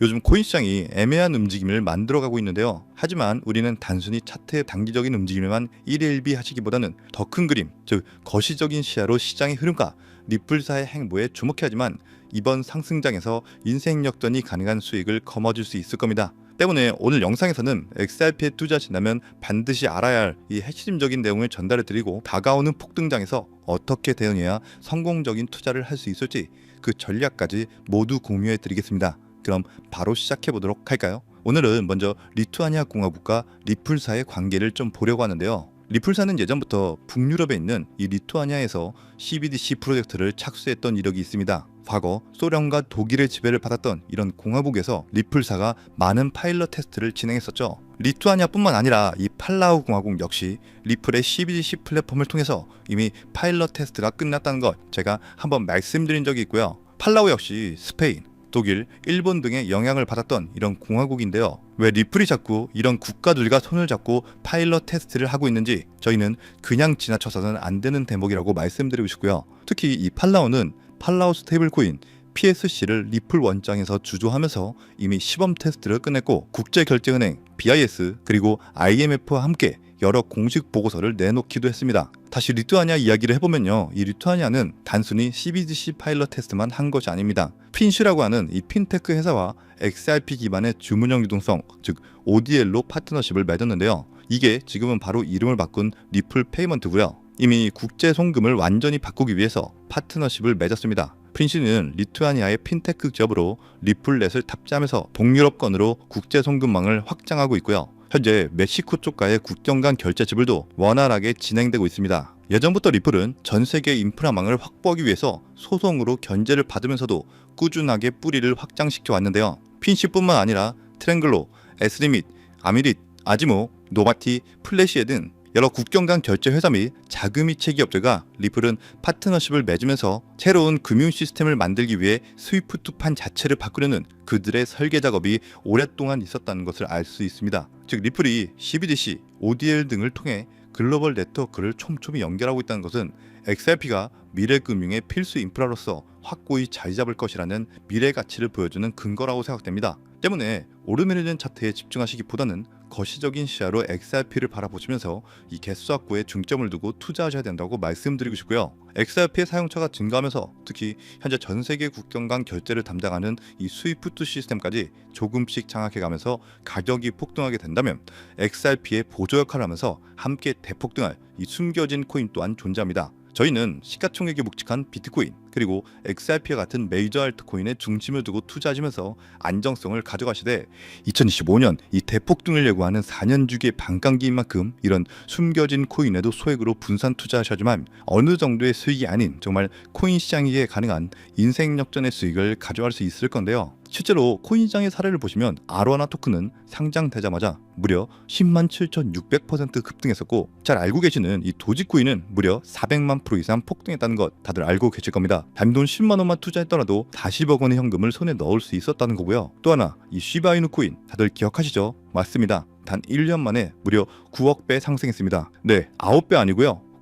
요즘 코인 시장이 애매한 움직임을 만들어가고 있는데요. 하지만 우리는 단순히 차트의 단기적인 움직임에만 일일비 하시기보다는 더 큰 그림, 즉 거시적인 시야로 시장의 흐름과 리플사의 행보에 주목해야지만 이번 상승장에서 인생 역전이 가능한 수익을 거머쥘 수 있을 겁니다. 때문에 오늘 영상에서는 XRP에 투자하신다면 반드시 알아야 할 이 핵심적인 내용을 전달해 드리고 다가오는 폭등장에서 어떻게 대응해야 성공적인 투자를 할 수 있을지 그 전략까지 모두 공유해 드리겠습니다. 그럼 바로 시작해 보도록 할까요? 오늘은 먼저 리투아니아 공화국과 리플사의 관계를 좀 보려고 하는데요. 리플사는 예전부터 북유럽에 있는 이 리투아니아에서 CBDC 프로젝트를 착수했던 이력이 있습니다. 과거 소련과 독일의 지배를 받았던 이런 공화국에서 리플사가 많은 파일럿 테스트를 진행했었죠. 리투아니아뿐만 아니라 이 팔라우 공화국 역시 리플의 CBDC 플랫폼을 통해서 이미 파일럿 테스트가 끝났다는 것 제가 한번 말씀드린 적이 있고요. 팔라우 역시 스페인, 독일, 일본 등의 영향을 받았던 이런 공화국인데요. 왜 리플이 자꾸 이런 국가들과 손을 잡고 파일럿 테스트를 하고 있는지 저희는 그냥 지나쳐서는 안 되는 대목이라고 말씀드리고 싶고요. 특히 이 팔라우는 팔라우 스테이블 코인 PSC를 리플 원장에서 주조하면서 이미 시범 테스트를 끝냈고 국제결제은행, BIS 그리고 IMF와 함께 여러 공식 보고서를 내놓기도 했습니다. 다시 리투아니아 이야기를 해보면요. 이 리투아니아는 단순히 CBDC 파일럿 테스트만 한 것이 아닙니다. 핀슈라고 하는 이 핀테크 회사와 XRP 기반의 주문형 유동성, 즉 ODL로 파트너십을 맺었는데요. 이게 지금은 바로 이름을 바꾼 리플 페이먼트고요. 이미 국제 송금을 완전히 바꾸기 위해서 파트너십을 맺었습니다. 핀시는 리투아니아의 핀테크 기업으로 리플넷을 탑재하면서 동유럽권으로 국제 송금망을 확장하고 있고요. 현재 멕시코 쪽과의 국경 간 결제 지불도 원활하게 진행되고 있습니다. 예전부터 리플은 전 세계 인프라망을 확보하기 위해서 소송으로 견제를 받으면서도 꾸준하게 뿌리를 확장시켜 왔는데요. 핀시뿐만 아니라 트랭글로, 에스리밋, 아미릿, 아지모, 노바티, 플래시에 등 여러 국경 간 결제 회사 및 자금이체 기업들과 리플은 파트너십을 맺으면서 새로운 금융 시스템을 만들기 위해 스위프트판 자체를 바꾸려는 그들의 설계 작업이 오랫동안 있었다는 것을 알 수 있습니다. 즉 리플이 CBDC, ODL 등을 통해 글로벌 네트워크를 촘촘히 연결하고 있다는 것은 XRP가 미래 금융의 필수 인프라로서 확고히 자리 잡을 것이라는 미래 가치를 보여주는 근거라고 생각됩니다. 때문에 오르내리는 차트에 집중하시기보다는 거시적인 시야로 XRP를 바라보시면서 이 개수 확보에 중점을 두고 투자하셔야 된다고 말씀드리고 싶고요. XRP의 사용처가 증가하면서 특히 현재 전 세계 국경 간 결제를 담당하는 이 스위프트 시스템까지 조금씩 장악해가면서 가격이 폭등하게 된다면 XRP의 보조 역할을 하면서 함께 대폭등할 이 숨겨진 코인 또한 존재합니다. 저희는 시가총액이 묵직한 비트코인 그리고 XRP와 같은 메이저 알트코인에 중심을 두고 투자하시면서 안정성을 가져가시되 2025년 이 대폭등을 예고하는 4년 주기의 반감기인 만큼 이런 숨겨진 코인에도 소액으로 분산 투자하셔야지만 어느 정도의 수익이 아닌 정말 코인 시장이기에 가능한 인생 역전의 수익을 가져갈 수 있을 건데요. 실제로 코인 시장의 사례를 보시면 아로하나 토큰은 상장되자마자 무려 10만 7,600% 급등했었고 잘 알고 계시는 이 도지코인은 무려 400만 프로 이상 폭등했다는 것 다들 알고 계실 겁니다. 단돈 10만 원만 투자했더라도 40억 원의 현금을 손에 넣을 수 있었다는 거고요. 또 하나 이 시바이누 코인 다들 기억하시죠? 맞습니다. 단 1년 만에 무려 9억 배 상승했습니다. 네, 9배 아니고요.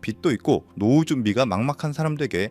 빚도 있고 노후 준비가 막막한 사람들에게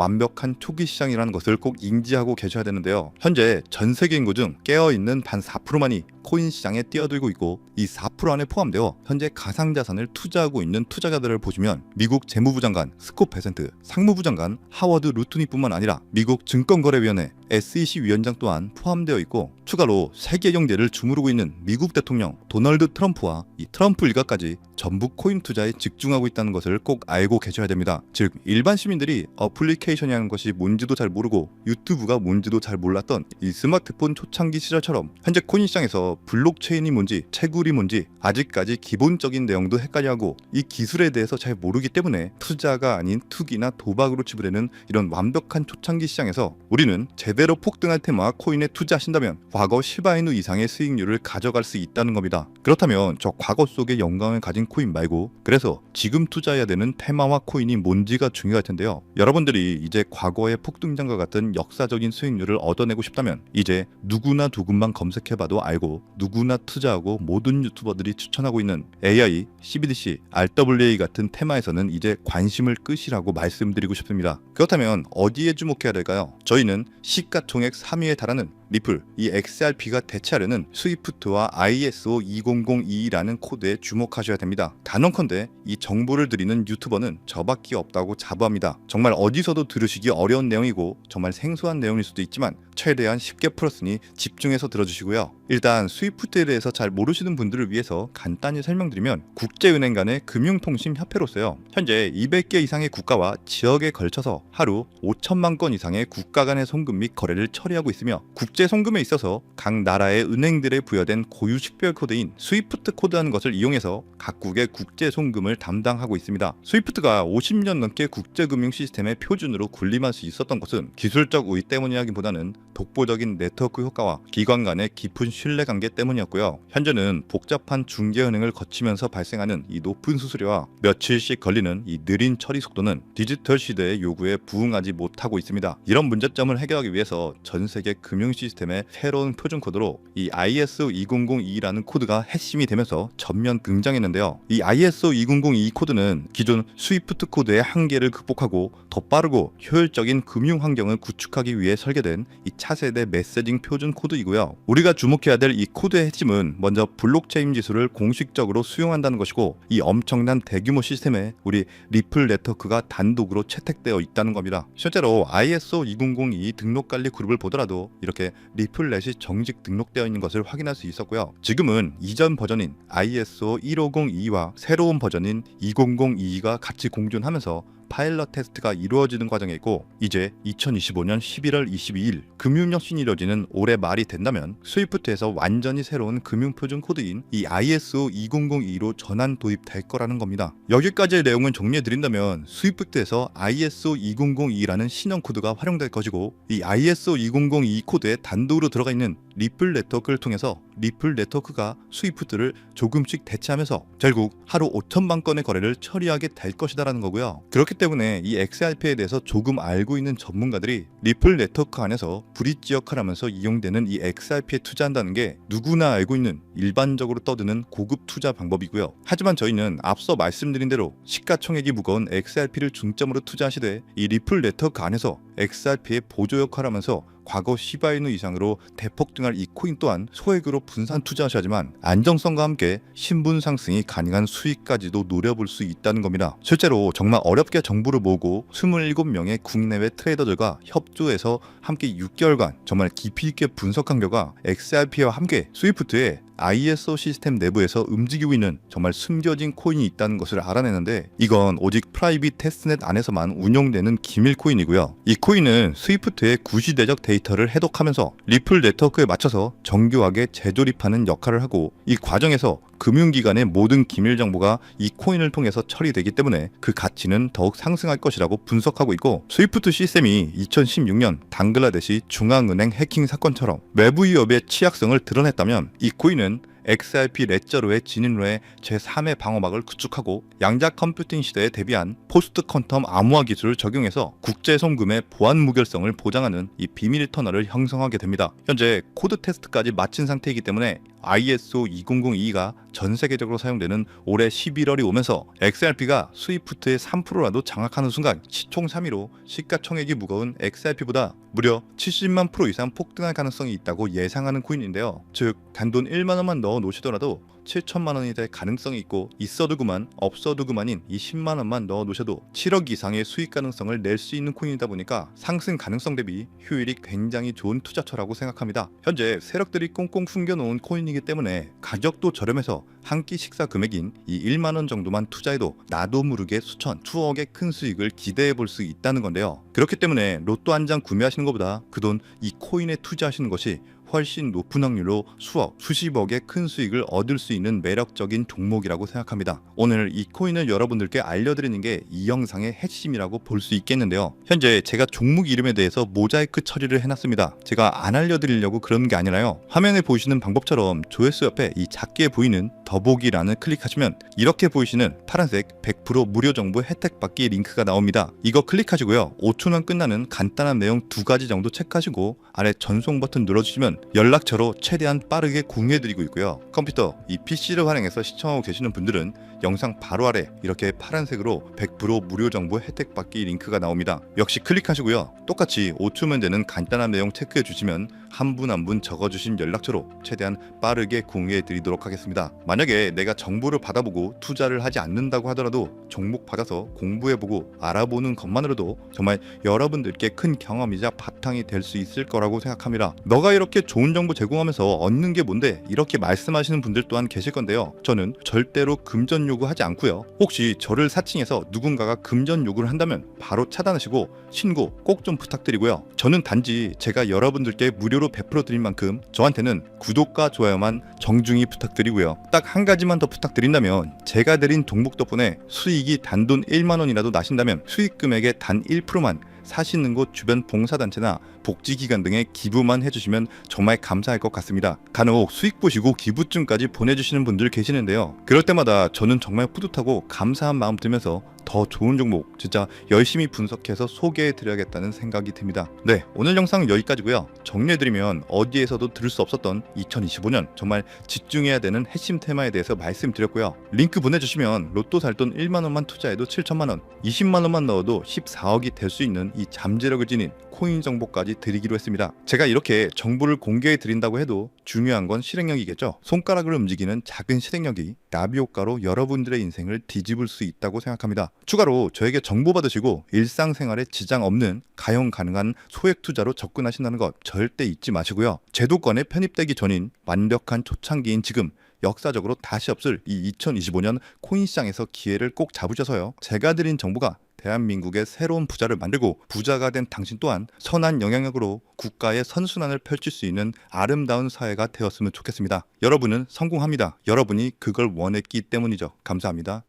완벽한 초기 시장이라는 것을 꼭 인지하고 계셔야 되는데요. 현재 전 세계 인구 중 깨어 있는 반 4%만이 코인 시장에 뛰어들고 있고 이 4% 안에 포함되어 현재 가상자산을 투자하고 있는 투자자들을 보시면 미국 재무부 장관 스콧 베센트, 상무부 장관 하워드 루트니뿐만 아니라 미국 증권거래위원회 SEC 위원장 또한 포함되어 있고 추가로 세계 경제를 주무르고 있는 미국 대통령 도널드 트럼프와 이 트럼프 일가까지 전부 코인 투자에 집중하고 있다는 것을 꼭 알고 계셔야 됩니다. 즉 일반 시민들이 어플리케이션이라는 것이 뭔지도 잘 모르고 유튜브가 뭔지도 잘 몰랐던 이 스마트폰 초창기 시절처럼 현재 코인 시장에서 블록체인이 뭔지 채굴이 뭔지 아직까지 기본적인 내용도 헷갈려하고 이 기술에 대해서 잘 모르기 때문에 투자가 아닌 투기나 도박으로 치부되는 이런 완벽한 초창기 시장에서 우리는 제대로 폭등할 테마 코인에 투자하신다면 과거 시바이누 이상의 수익률을 가져갈 수 있다는 겁니다. 그렇다면 저 과거 속의 영광을 가진 코인 말고 그래서 지금 투자해야 되는 테마와 코인이 뭔지가 중요할 텐데요. 여러분들이 이제 과거의 폭등장과 같은 역사적인 수익률을 얻어내고 싶다면 이제 누구나 누군만 검색해봐도 알고 누구나 투자하고 모든 유튜버들이 추천하고 있는 AI, CBDC, RWA 같은 테마에서는 이제 관심을 끄시라고 말씀드리고 싶습니다. 그렇다면 어디에 주목해야 될까요? 저희는 시가 총액 3위에 달하는 리플, 이 XRP가 대체하려는 스위프트와 ISO 2002라는 코드에 주목하셔야 됩니다. 단언컨대 이 정보를 드리는 유튜버는 저밖에 없다고 자부합니다. 정말 어디서도 들으시기 어려운 내용이고 정말 생소한 내용일 수도 있지만 최대한 쉽게 풀었으니 집중해서 들어주시고요. 일단 스위프트에 대해서 잘 모르시는 분들을 위해서 간단히 설명드리면 국제은행 간의 금융통신 협회로서요. 현재 200개 이상의 국가와 지역에 걸쳐서 하루 5천만 건 이상의 국가 간의 송금 및 거래를 처리하고 있으며 국제 송금에 있어서 각 나라의 은행들에 부여된 고유 식별 코드인 스위프트 코드라는 것을 이용해서 각국의 국제 송금을 담당하고 있습니다. 스위프트가 50년 넘게 국제 금융 시스템의 표준으로 군림할 수 있었던 것은 기술적 우위 때문이라기보다는 독보적인 네트워크 효과와 기관 간의 깊은 신뢰 관계 때문이었고요. 현재는 복잡한 중개은행을 거치면서 발생하는 이 높은 수수료와 며칠씩 걸리는 이 느린 처리 속도는 디지털 시대의 요구에 부응하지 못하고 있습니다. 이런 문제점을 해결하기 위해서 전 세계 금융 시스템의 새로운 표준 코드로 이 ISO 2002라는 코드가 핵심이 되면서 전면 등장했는데요. 이 ISO 2002 코드는 기존 스위프트 코드의 한계를 극복하고 더 빠르고 효율적인 금융 환경을 구축하기 위해 설계된 이 차세대 메시징 표준 코드이고요. 우리가 주목해야 될 이 코드의 핵심은 먼저 블록체인 기술을 공식적으로 수용한다는 것이고 이 엄청난 대규모 시스템에 우리 리플 네트워크가 단독으로 채택되어 있다는 겁니다. 실제로 ISO 2002 등록 관리 그룹을 보더라도 이렇게 리플넷이 정식 등록되어 있는 것을 확인할 수 있었고요. 지금은 이전 버전인 ISO 1502와 새로운 버전인 2002가 같이 공존하면서 파일럿 테스트가 이루어지는 과정에 있고 이제 2025년 11월 22일 금융혁신이 이뤄지는 올해 말이 된다면 스위프트에서 완전히 새로운 금융 표준 코드인 이 ISO 2002로 전환 도입될 거라는 겁니다. 여기까지의 내용은 정리해 드린다면 스위프트에서 ISO 2002라는 신형 코드가 활용될 것이고 이 ISO 2002 코드에 단독으로 들어가 있는 리플 네트워크를 통해서 리플 네트워크가 스위프트를 조금씩 대체하면서 결국 하루 5천만 건의 거래를 처리하게 될 것이다라는 거고요. 그렇기 때문에 이 XRP에 대해서 조금 알고 있는 전문가들이 리플 네트워크 안에서 브릿지 역할을 하면서 이용되는 이 XRP에 투자한다는 게 누구나 알고 있는 일반적으로 떠드는 고급 투자 방법이고요. 하지만 저희는 앞서 말씀드린 대로 시가총액이 무거운 XRP를 중점으로 투자하시되 이 리플 네트워크 안에서 XRP의 보조 역할을 하면서 과거 시바이누 이상으로 대폭등할 이 코인 또한 소액으로 분산 투자하셔야지만 안정성과 함께 신분 상승이 가능한 수익까지도 노려볼 수 있다는 겁니다. 실제로 정말 어렵게 정보를 모으고 27명의 국내외 트레이더들과 협조해서 함께 6개월간 정말 깊이 있게 분석한 결과 XRP와 함께 스위프트에 ISO 시스템 내부에서 움직이고 있는 정말 숨겨진 코인이 있다는 것을 알아내는데 이건 오직 프라이빗 테스트넷 안에서만 운용되는 기밀 코인이고요. 이 코인은 스위프트의 구시대적 데이터를 해독하면서 리플 네트워크에 맞춰서 정교하게 재조립하는 역할을 하고 이 과정에서 금융기관의 모든 기밀 정보가 이 코인을 통해서 처리되기 때문에 그 가치는 더욱 상승할 것이라고 분석하고 있고 스위프트 시스템이 2016년 당글라데시 중앙은행 해킹 사건처럼 외부 위협의 취약성을 드러냈다면 이 코인은 XRP 레저로의 진입로의 제3의 방어막을 구축하고 양자 컴퓨팅 시대에 대비한 포스트 퀀텀 암호화 기술을 적용해서 국제 송금의 보안 무결성을 보장하는 이 비밀 터널을 형성하게 됩니다. 현재 코드 테스트까지 마친 상태이기 때문에 ISO 2002가 전 세계적으로 사용되는 올해 11월이 오면서 XRP가 스위프트의 3%라도 장악하는 순간 시총 3위로 시가총액이 무거운 XRP보다 무려 70만 프로 이상 폭등할 가능성이 있다고 예상하는 코인인데요. 즉 단돈 1만 원만 넣어 놓으시더라도 7천만 원이 될 가능성이 있고 있어도 그만 없어도 그만인 이 10만 원만 넣어 놓으셔도 7억 이상의 수익 가능성을 낼 수 있는 코인이다 보니까 상승 가능성 대비 효율이 굉장히 좋은 투자처라고 생각합니다. 현재 세력들이 꽁꽁 숨겨놓은 코인이기 때문에 가격도 저렴해서 한 끼 식사 금액인 이 1만 원 정도만 투자해도 나도 모르게 수천, 수억의 큰 수익을 기대해 볼 수 있다는 건데요. 그렇기 때문에 로또 한 장 구매하시는 것보다 그 돈 이 코인에 투자하시는 것이 훨씬 높은 확률로 수억, 수십억의 큰 수익을 얻을 수 있는 매력적인 종목이라고 생각합니다. 오늘 이 코인을 여러분들께 알려드리는 게 이 영상의 핵심이라고 볼 수 있겠는데요. 현재 제가 종목 이름에 대해서 모자이크 처리를 해놨습니다. 제가 안 알려드리려고 그런 게 아니라요. 화면에 보이시는 방법처럼 조회수 옆에 이 작게 보이는 더보기란을 클릭하시면 이렇게 보이시는 파란색 100% 무료 정보 혜택 받기 링크가 나옵니다. 이거 클릭하시고요. 5초면 끝나는 간단한 내용 두 가지 정도 체크하시고 아래 전송 버튼 눌러주시면 연락처로 최대한 빠르게 공유해드리고 있고요. 컴퓨터, 이 PC를 활용해서 시청하고 계시는 분들은 영상 바로 아래 이렇게 파란색으로 100% 무료 정보 혜택 받기 링크가 나옵니다. 역시 클릭하시고요. 똑같이 5초면 되는 간단한 내용 체크해 주시면 한분 한 분 적어주신 연락처로 최대한 빠르게 공유해 드리도록 하겠습니다. 만약에 내가 정보를 받아보고 투자를 하지 않는다고 하더라도 종목 받아서 공부해보고 알아보는 것만으로도 정말 여러분들께 큰 경험이자 바탕이 될 수 있을 거라고 생각합니다. 너가 이렇게 좋은 정보 제공하면서 얻는 게 뭔데 이렇게 말씀하시는 분들 또한 계실 건데요. 저는 절대로 금전 요구하지 않고요. 혹시 저를 사칭해서 누군가가 금전 요구를 한다면 바로 차단하시고 신고 꼭 좀 부탁드리고요. 저는 단지 제가 여러분들께 무료로 베풀어 드릴 만큼 저한테는 구독과 좋아요만 정중히 부탁드리고요. 딱 한 가지만 더 부탁드린다면 제가 드린 종목 덕분에 수익이 단돈 1만 원이라도 나신다면 수익 금액의 단 1%만 사시는 곳 주변 봉사단체나 복지기관 등에 기부만 해주시면 정말 감사할 것 같습니다. 간혹 수익 보시고 기부증까지 보내주시는 분들 계시는데요. 그럴 때마다 저는 정말 뿌듯하고 감사한 마음 들면서 더 좋은 종목 진짜 열심히 분석해서 소개해 드려야겠다는 생각이 듭니다. 네, 오늘 영상 여기까지고요. 정리해 드리면 어디에서도 들을 수 없었던 2025년 정말 집중해야 되는 핵심 테마에 대해서 말씀드렸고요. 링크 보내 주시면 로또 살 돈 1만 원만 투자해도 7천만 원, 20만 원만 넣어도 14억이 될 수 있는 이 잠재력을 지닌 코인 정보까지 드리기로 했습니다. 제가 이렇게 정보를 공개해 드린다고 해도 중요한 건 실행력이겠죠. 손가락을 움직이는 작은 실행력이 나비 효과로 여러분들의 인생을 뒤집을 수 있다고 생각합니다. 추가로 저에게 정보 받으시고 일상생활에 지장 없는 가용 가능한 소액 투자로 접근하신다는 것 절대 잊지 마시고요. 제도권에 편입되기 전인 완벽한 초창기인 지금 역사적으로 다시 없을 이 2025년 코인 시장에서 기회를 꼭 잡으셔서요. 제가 드린 정보가 대한민국의 새로운 부자를 만들고 부자가 된 당신 또한 선한 영향력으로 국가의 선순환을 펼칠 수 있는 아름다운 사회가 되었으면 좋겠습니다. 여러분은 성공합니다. 여러분이 그걸 원했기 때문이죠. 감사합니다.